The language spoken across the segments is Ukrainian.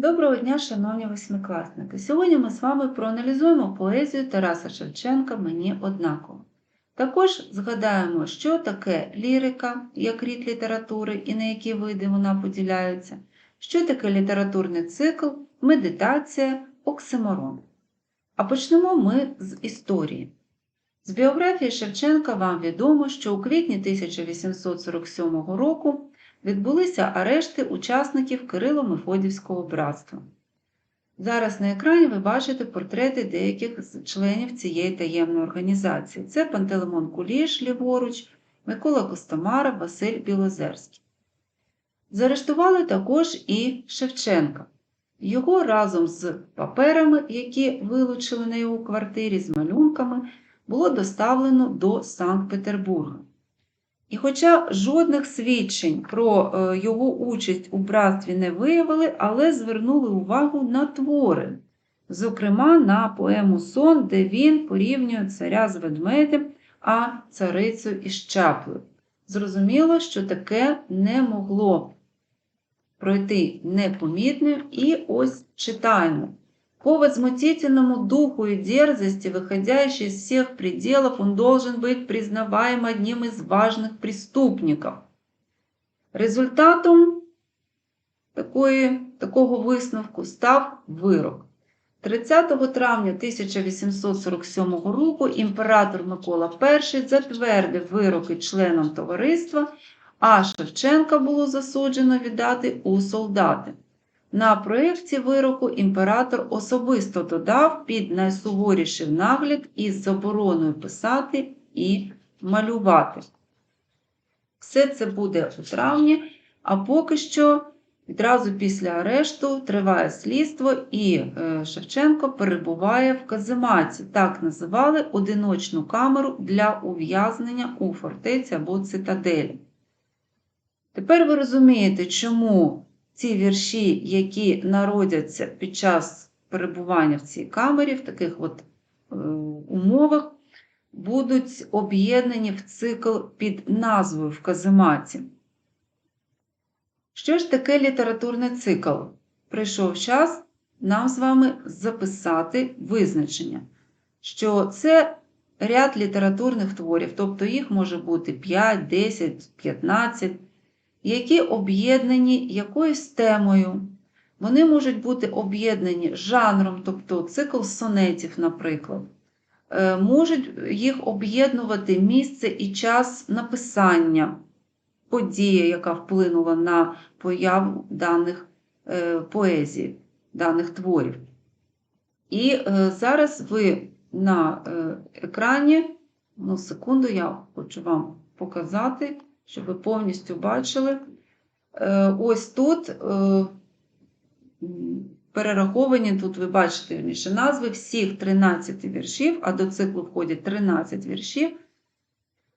Доброго дня, шановні восьмикласники! Сьогодні ми з вами проаналізуємо поезію Тараса Шевченка Мені однаково. Також згадаємо, що таке лірика, як рід літератури і на які види вона поділяється, що таке літературний цикл, медитація, оксиморон. А почнемо ми з історії. З біографії Шевченка вам відомо, що у квітні 1847 року відбулися арешти учасників Кирило-Мефодівського братства. Зараз на екрані ви бачите портрети деяких з членів цієї таємної організації. Це Пантелеймон Куліш, ліворуч, Микола Костомаров, Василь Білозерський. Заарештували також і Шевченка. Його разом з паперами, які вилучили на його квартирі, з малюнками, було доставлено до Санкт-Петербурга. І хоча жодних свідчень про е, його участь у братстві не виявили, але звернули увагу на твори, зокрема на поему Сон, де він порівнює царя з ведмедем, а царицю із чаплею. Зрозуміло, що таке не могло пройти непомітним, і ось читаємо. По возмутительному духу и дерзости, выходящей из всех пределов, он должен быть признаваем одним из важных преступников. Результатом такої, такого висновку став вирок. 30 травня 1847 року імператор Микола І затвердив вироки членам товариства, а Шевченка було засуджено віддати у солдати. На проєкті вироку імператор особисто додав під найсуворіший нагляд із забороною писати і малювати. Все це буде у травні, а поки що відразу після арешту триває слідство, і е, Шевченко перебуває в казематі. Так називали одиночну камеру для ув'язнення у фортеці або цитаделі. Тепер ви розумієте, чому ці вірші, які народяться під час перебування в цій камері, в таких от е, умовах, будуть об'єднані в цикл під назвою в казематі. Що ж таке літературний цикл? Прийшов час нам з вами записати визначення, що це ряд літературних творів, тобто їх може бути 5, 10, 15 які об'єднані якоюсь темою. Вони можуть бути об'єднані жанром, тобто цикл сонетів, наприклад. Е, можуть їх об'єднувати місце і час написання, подія, яка вплинула на появу даних е, поезій, даних творів. І е, зараз ви на екрані, ну, секунду, я хочу вам показати щоб ви повністю бачили. Е, ось тут е, перераховані, тут ви бачите вірніше, назви всіх 13 віршів, а до циклу входять 13 віршів,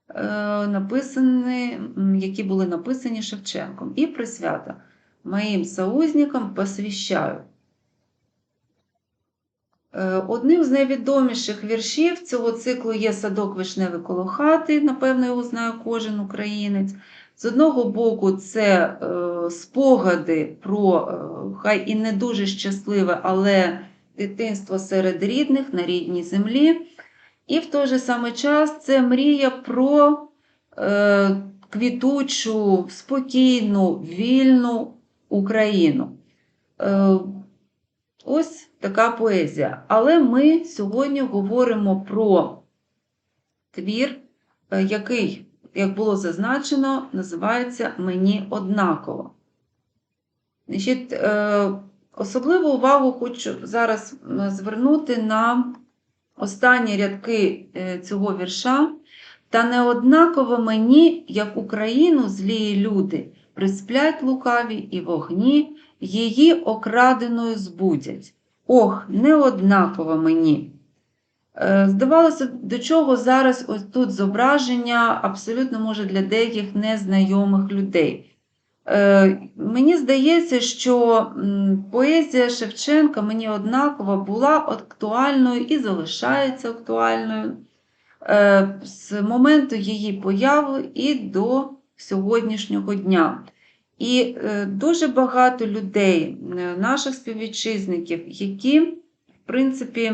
е, написані, які були написані Шевченком. І присвята моїм соузникам посвящаю. Одним з найвідоміших віршів цього циклу є садок вишневий коло хати, напевно, його знає кожен українець. З одного боку, це е, спогади про, е, хай і не дуже щасливе, але дитинство серед рідних на рідній землі. І в той же самий час це мрія про е, квітучу, спокійну, вільну Україну. Е, Ось така поезія. Але ми сьогодні говоримо про твір, е, який, як було зазначено, називається Мені однаково. Значить, е, Особливу увагу хочу зараз звернути на останні рядки е, цього вірша. Та не однаково мені, як Україну, злії люди, присплять лукаві і вогні, її окраденою збудять. Ох, неоднаково мені. Е, здавалося, до чого зараз ось тут зображення абсолютно може для деяких незнайомих людей. Е, мені здається, що поезія Шевченка мені однаково була актуальною і залишається актуальною е, з моменту її появи і до сьогоднішнього дня. І е, дуже багато людей, е, наших співвітчизників, які, в принципі,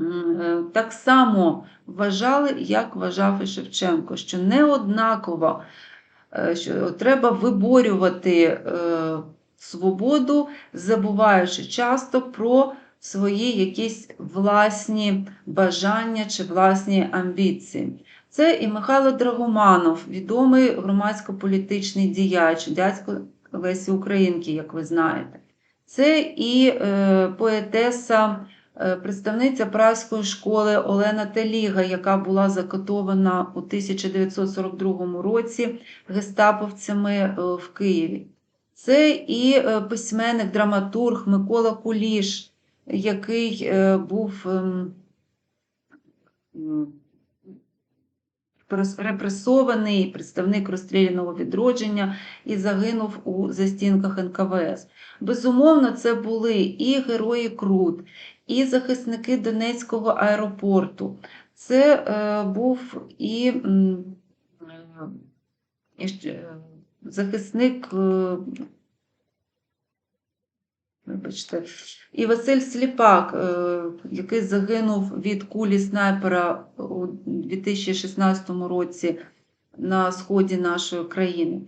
е, так само вважали, як вважав і Шевченко, що не однаково, е, що треба виборювати свободу, забуваючи часто про свої якісь власні бажання чи власні амбіції. Це і Михайло Драгоманов, відомий громадсько-політичний діяч, дядько Лесі Українки, як ви знаєте. Це і е, поетеса, е, представниця Празької школи Олена Теліга, яка була закатована у 1942 році гестаповцями е, в Києві. Це і е, письменник, драматург Микола Куліш, який був ем, репресований, представник розстріляного відродження і загинув у застінках НКВС. Безумовно, це були і герої Крут, і захисники Донецького аеропорту. Це е, був і, е, е, захисник. е, Вибачте, і Василь Сліпак, е, який загинув від кулі снайпера у 2016 році на сході нашої країни.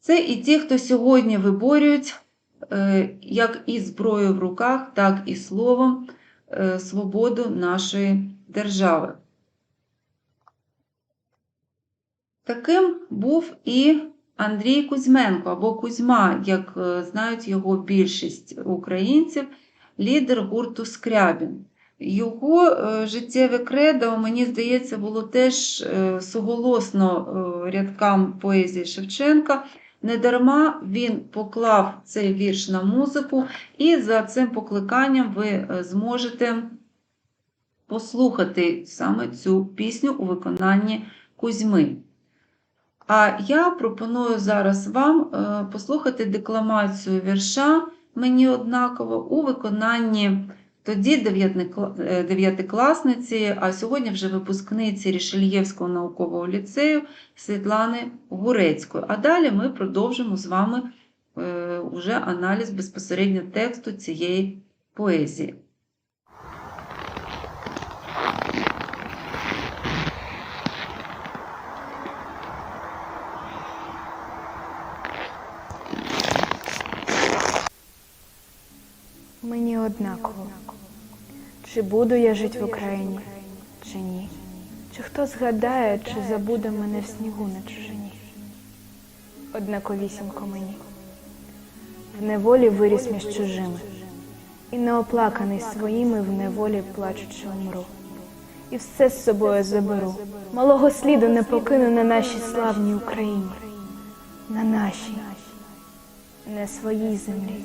Це і ті, хто сьогодні виборюють е, як і зброєю в руках, так і словом е, свободу нашої держави. Таким був і Андрій Кузьменко або Кузьма, як е, знають його більшість українців, лідер гурту Скрябін. Його е, життєве кредо, мені здається, було теж е, суголосно рядкам поезії Шевченка. Недарма він поклав цей вірш на музику, і за цим покликанням ви зможете послухати саме цю пісню у виконанні Кузьми. А я пропоную зараз вам е, послухати декламацію вірша мені однаково у виконанні тоді е, дев'ятикласниці, а сьогодні вже випускниці Рішельєвського наукового ліцею Світлани Гурецької. А далі ми продовжимо з вами е, уже аналіз безпосередньо тексту цієї поезії. Мені однаково, чи буду я жити в Україні, чи ні. Чи хто згадає, чи забуде мене в снігу на чужині. Однаковісінько мені. В неволі виріс між чужими, і неоплаканий своїми в неволі плачучи умру. І все з собою заберу. Малого сліду не покину на нашій славній Україні, на нашій, не своїй землі.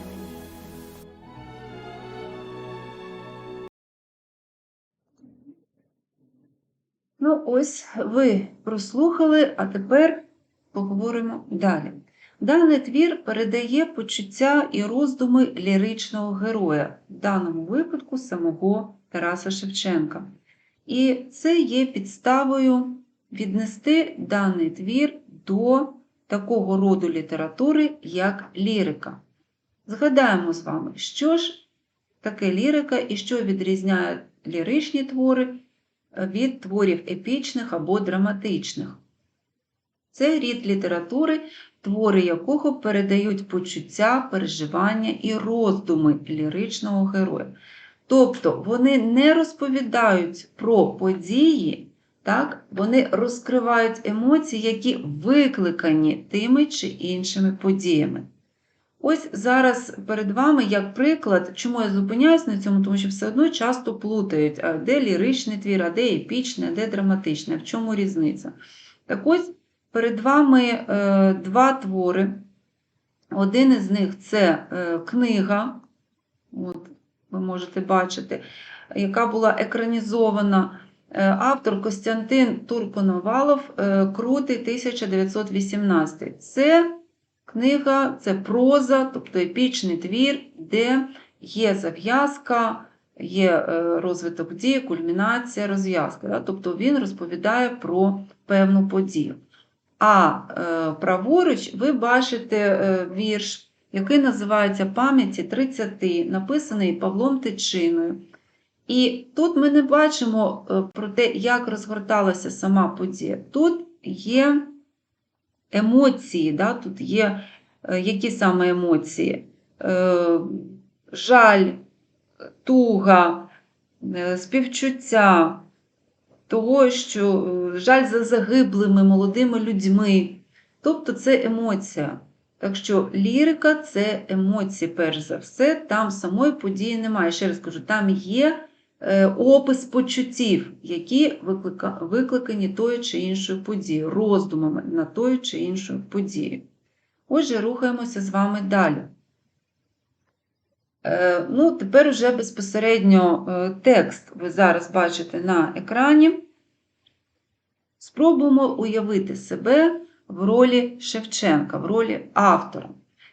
Ну, ось ви прослухали, а тепер поговоримо далі. Даний твір передає почуття і роздуми ліричного героя, в даному випадку самого Тараса Шевченка. І це є підставою віднести даний твір до такого роду літератури, як лірика. Згадаємо з вами, що ж таке лірика і що відрізняє ліричні твори від творів епічних або драматичних. Це рід літератури, твори якого передають почуття, переживання і роздуми ліричного героя. Тобто вони не розповідають про події, так? вони розкривають емоції, які викликані тими чи іншими подіями. Ось зараз перед вами як приклад, чому я зупиняюсь на цьому, тому що все одно часто плутають, де ліричний твір, а де епічний, а де драматичний, в чому різниця. Так ось перед вами е, два твори. Один із них це е, книга. От, ви можете бачити, яка була екранізована. Е, Автор Костянтин Турконовалов Крутий 1918. Це книга, це проза, тобто епічний твір, де є зав'язка, є е, розвиток дії, кульмінація, розв'язка. Тобто він розповідає про певну подію. А е, праворуч ви бачите е, вірш, який називається Пам'яті 30, написаний Павлом Тичиною. І тут ми не бачимо про те, як розгорталася сама подія. Тут є емоції, да? тут є е, які саме емоції? Е, Жаль, туга, е, співчуття, того, що жаль за загиблими молодими людьми. Тобто це емоція. Так що лірика це емоції, перш за все, там самої події немає. Ще раз кажу, там є опис почуттів, які викликані тою чи іншою подією, роздумами на тою чи іншою подією. Отже, рухаємося з вами далі. Е, ну, тепер вже безпосередньо е, текст ви зараз бачите на екрані. Спробуємо уявити себе в ролі Шевченка, в ролі автора.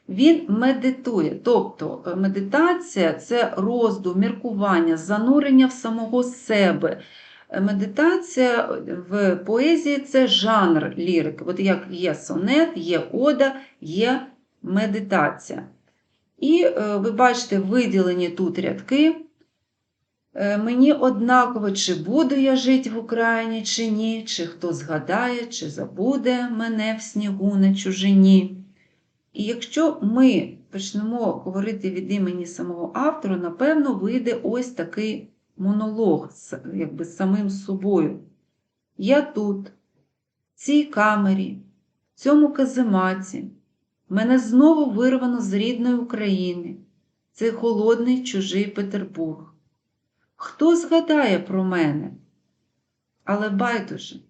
Він медитує, тобто е, медитація це роздум, міркування, занурення в самого себе. Е, Медитація в поезії це жанр лірики. От як є сонет, є ода, є медитація. І е, ви бачите виділені тут рядки. Мені однаково, чи буду я жити в Україні, чи ні, чи хто згадає, чи забуде мене в снігу на чужині. І якщо ми почнемо говорити від імені самого автора, напевно, вийде ось такий монолог якби, з самим собою. Я тут, в цій камері, в цьому казематі, мене знову вирвано з рідної України. Це холодний чужий Петербург. Хто згадає про мене? Але байдуже,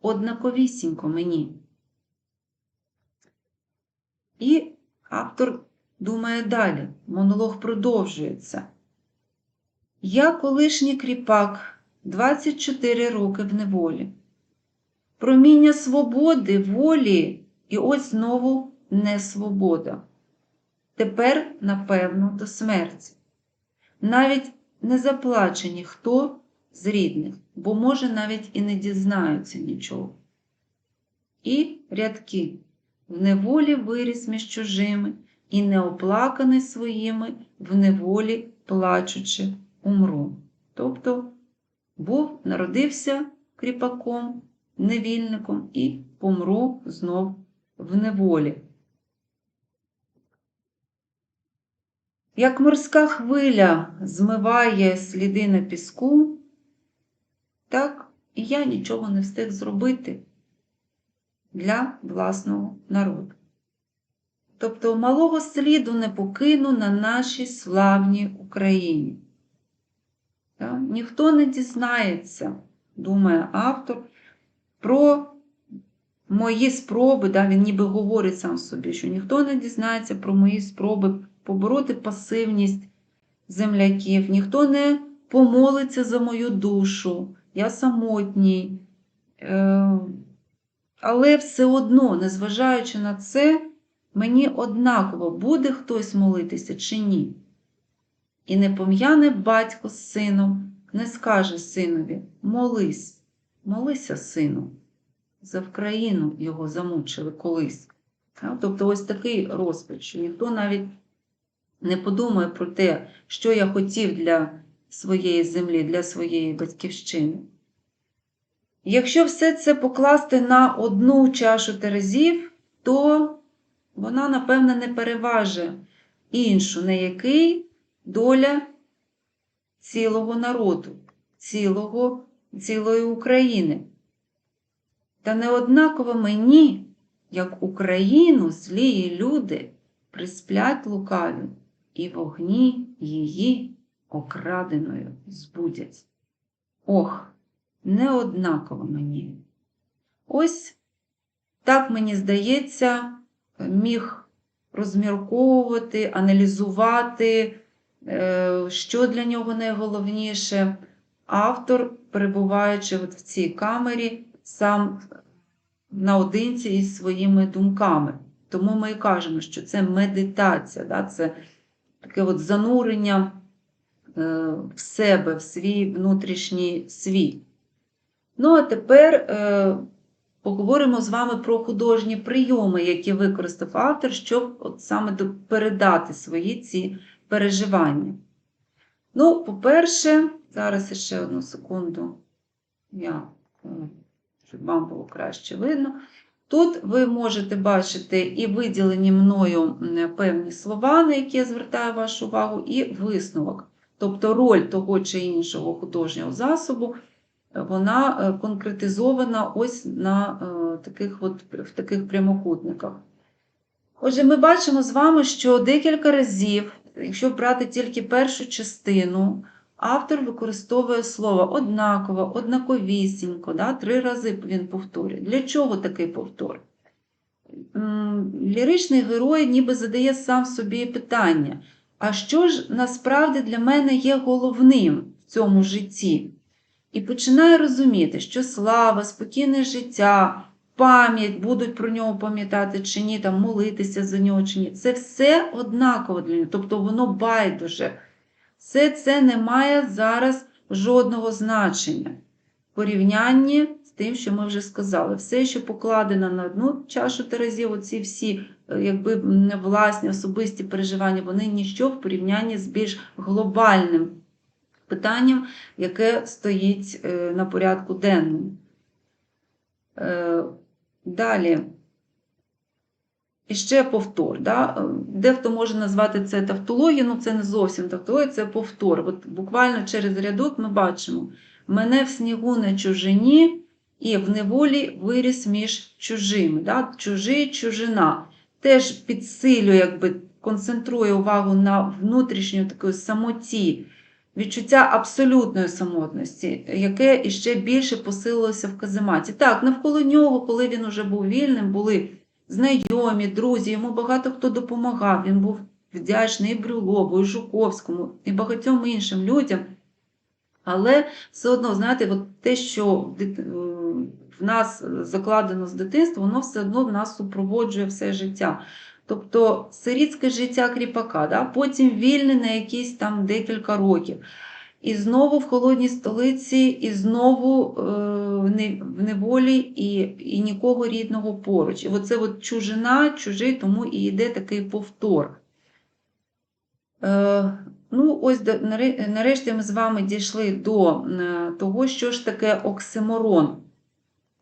однаковісінько мені. І автор думає далі, монолог продовжується. Я колишній кріпак, 24 роки в неволі. Проміння свободи, волі, і ось знову не свобода. Тепер, напевно, до смерті. Навіть не заплаче ніхто з рідних, бо, може, навіть і не дізнаються нічого. І рядки в неволі виріс між чужими, і неоплаканий своїми, в неволі плачучи, умру. Тобто був, народився кріпаком, невільником і помру знов в неволі. Як морська хвиля змиває сліди на піску, так і я нічого не встиг зробити для власного народу. Тобто малого сліду не покину на нашій славній Україні. Так? Ніхто не дізнається, думає автор, про мої спроби, да, він ніби говорить сам собі, що ніхто не дізнається про мої спроби побороти пасивність земляків, ніхто не помолиться за мою душу, я самотній. Е, Але все одно, незважаючи на це, мені однаково, буде хтось молитися чи ні. І не пом'яне батько з сином, не скаже синові молись, молися, сину, за Вкраїну його замучили колись. Тобто ось такий розпач, що ніхто навіть не подумає про те, що я хотів для своєї землі, для своєї батьківщини. Якщо все це покласти на одну чашу терезів, то вона, напевне, не переваже іншу, на який доля цілого народу, цілого, цілої України. Та неоднаково мені, як Україну, злії люди присплять лукаві, і вогні її окраденою збудять. Ох, неоднаково мені. Ось так мені здається, міг розмірковувати, аналізувати Е, Що для нього найголовніше? Автор, перебуваючи от в цій камері, сам наодинці із своїми думками. Тому ми і кажемо, що це медитація, да? це таке от занурення е, в себе, в свій внутрішній світ. Ну, а тепер е, поговоримо з вами про художні прийоми, які використав автор, щоб от саме передати свої ці переживання. Ну, по-перше, зараз ще одну секунду, я, е, щоб вам було краще видно. Тут ви можете бачити і виділені мною певні слова, на які я звертаю вашу увагу, і висновок. Тобто роль того чи іншого художнього засобу, вона е, конкретизована ось на е, таких от, в таких прямокутниках. Отже, ми бачимо з вами, що декілька разів, якщо брати тільки першу частину, автор використовує слово однаково, однаковісінько, да? три рази він повторює. Для чого такий повтор? Ліричний герой ніби задає сам собі питання: а що ж насправді для мене є головним в цьому житті? І починає розуміти, що слава, спокійне життя, пам'ять, будуть про нього пам'ятати чи ні, там молитися за нього чи ні. Це все однаково для нього, тобто воно байдуже. Все це не має зараз жодного значення в порівнянні з тим, що ми вже сказали. Все, що покладено на одну чашу терезів, оці всі е, якби власні особисті переживання, вони ніщо в порівнянні з більш глобальним питанням, яке стоїть е, на порядку денному. Е, Далі. І ще повтор. Да? Дехто може назвати це тавтологією, ну це не зовсім тавтологія, це повтор. От буквально через рядок ми бачимо: мене в снігу на чужині і в неволі виріс між чужими. Да? Чужий, чужина. Теж підсилює, якби концентрує увагу на внутрішньої такої самоті, відчуття абсолютної самотності, яке іще більше посилилося в казематі. Так, навколо нього, коли він уже був вільним, були знайомі, друзі, йому багато хто допомагав. Він був вдячний і Брюлову, і Жуковському, і багатьом іншим людям. Але все одно, знаєте, от те, що в е, нас закладено з дитинства, воно все одно в нас супроводжує все життя. Тобто сирітське життя кріпака, да? потім вільне на якісь там декілька років. І знову в холодній столиці, і знову е, в неволі, і, і нікого рідного поруч. І оце от чужина, чужий, тому і йде такий повтор. Е, ну, ось нарешті ми з вами дійшли до е, того, що ж таке оксиморон.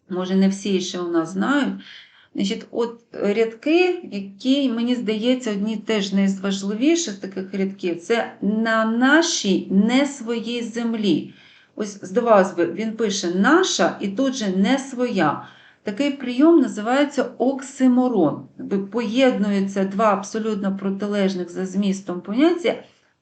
Може, не всі ще у нас знають. Значить, от рядки, які, мені здається, одні теж з важливіших таких рядків, це на нашій не своїй землі. Ось, здавалось би, він пише наша і тут же не своя. Такий прийом називається оксиморон. Поєднуються два абсолютно протилежних за змістом поняття,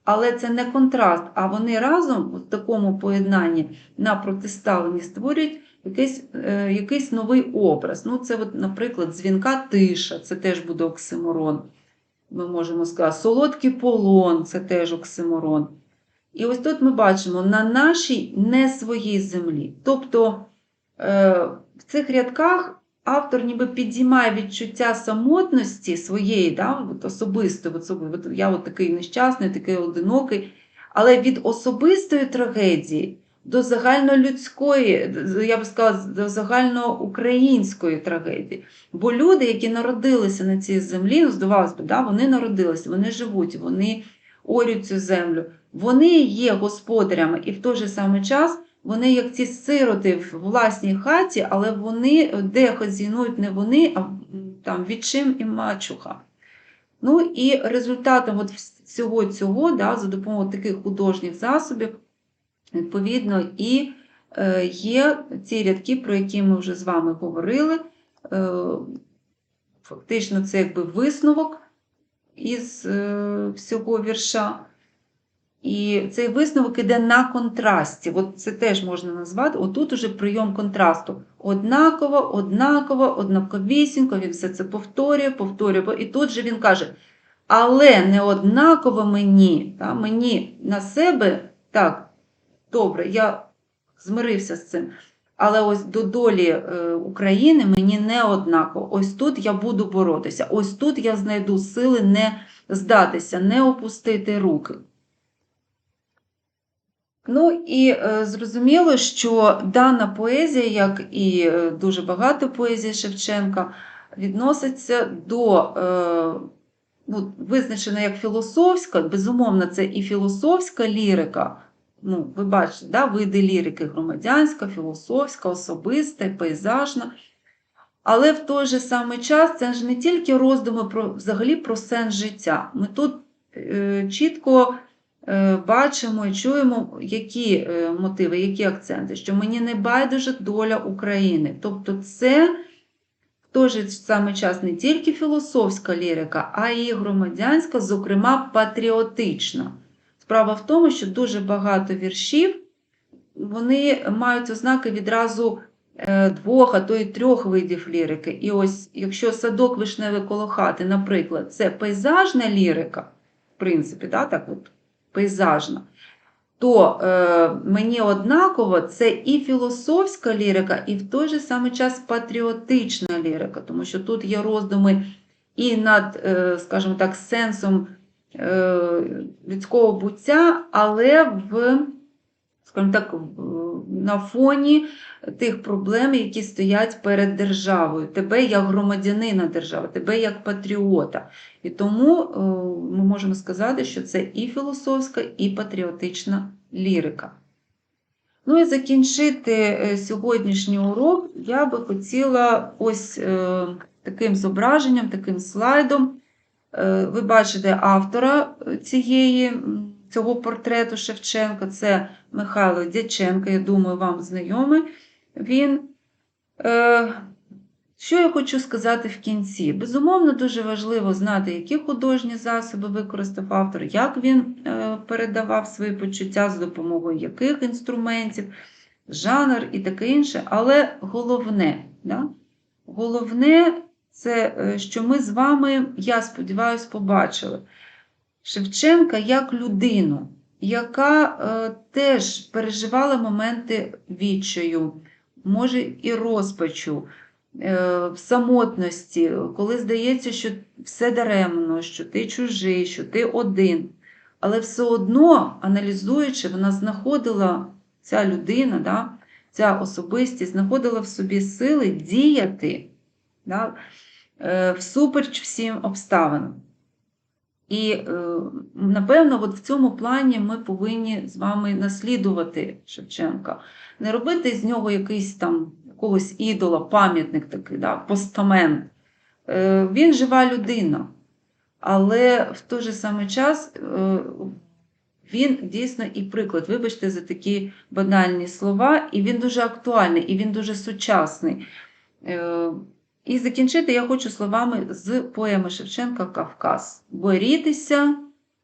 але це не контраст, а вони разом в такому поєднанні на протиставленні створюють якийсь, е, якийсь новий образ. Ну, це, от, наприклад, дзвінка тиша, це теж буде оксиморон. Ми можемо сказати, солодкий полон це теж оксиморон. І ось тут ми бачимо на нашій не своїй землі. Тобто е, в цих рядках автор ніби підіймає відчуття самотності своєї, да, от особистої, от, от я от такий нещасний, такий одинокий, але від особистої трагедії до загальнолюдської, я б сказала, до загальноукраїнської трагедії. Бо люди, які народилися на цій землі, ну, здавалось би, да, вони народилися, вони живуть, вони орють цю землю, вони є господарями, і в той же самий час вони, як ці сироти в власній хаті, але вони де хазінують не вони, а там відчим і мачуха. Ну і результатом от всього цього, да, за допомогою таких художніх засобів, Відповідно, і е, є ці рядки, про які ми вже з вами говорили. Е, Фактично, це якби висновок із е, всього вірша. І цей висновок іде на контрасті. От це теж можна назвати. Отут уже прийом контрасту. Однаково, однаково, однаковісінько, він все це повторює, повторює. І тут же він каже: але не однаково мені. Та, мені на себе, так, добре, я змирився з цим. Але ось до долі е, України мені не однаково. Ось тут я буду боротися. Ось тут я знайду сили не здатися, не опустити руки. Ну і е, зрозуміло, що дана поезія, як і е, дуже багато поезії Шевченка, відноситься до ну, визначена як філософська, безумовно, це і філософська лірика. Ну, ви бачите, да, види лірики громадянська, філософська, особиста, пейзажна. Але в той же самий час це ж не тільки роздуми про, взагалі про сенс життя. Ми тут е, чітко е, бачимо і чуємо, які е, мотиви, які акценти, що мені не байдуже доля України. Тобто це в той же самий час не тільки філософська лірика, а і громадянська, зокрема патріотична. Справа в тому, що дуже багато віршів вони мають ознаки відразу е, двох, а то й трьох видів лірики. І ось, якщо садок вишневий коло наприклад, це пейзажна лірика, в принципі, да, так от, пейзажна, то е, мені однаково це і філософська лірика, і в той же самий час патріотична лірика, тому що тут є роздуми і над, е, скажімо так, сенсом людського буття, але в, скажімо так, на фоні тих проблем, які стоять перед державою, тебе як громадянина держави, тебе як патріота. І тому е, ми можемо сказати, що це і філософська, і патріотична лірика. Ну і закінчити е, сьогоднішній урок я би хотіла ось е, таким зображенням, таким слайдом. Е, Ви бачите автора е, цієї, цього портрету Шевченка, це Михайло Дяченко, я думаю, вам знайомий він. Е, Що я хочу сказати в кінці? Безумовно, дуже важливо знати, які художні засоби використав автор, як він передавав свої почуття з допомогою яких інструментів, жанр і таке інше. Але головне, да? головне це, е, що ми з вами, я сподіваюся, побачили Шевченка як людину, яка е, теж переживала моменти відчаю, може і розпачу, е, в самотності, коли здається, що все даремно, що ти чужий, що ти один. Але все одно, аналізуючи, вона знаходила ця людина, да, ця особистість, знаходила в собі сили діяти да, всупереч всім обставинам. І, е, напевно, от в цьому плані ми повинні з вами наслідувати Шевченка. Не робити з нього якийсь там якогось ідола, пам'ятник такий, да, постамент. Е, Він жива людина, але в той же самий час е, він дійсно і приклад, вибачте за такі банальні слова, і він дуже актуальний, і він дуже сучасний. І закінчити я хочу словами з поеми Шевченка Кавказ. Борітеся,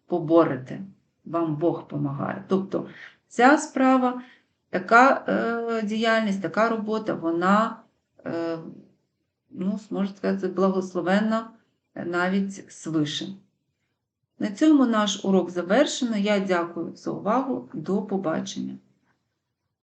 поборете, вам Бог помагає. Тобто ця справа, така е, діяльність, така робота, вона, е, ну, можна сказати, благословенна навіть свише. На цьому наш урок завершено. Я дякую за увагу. До побачення.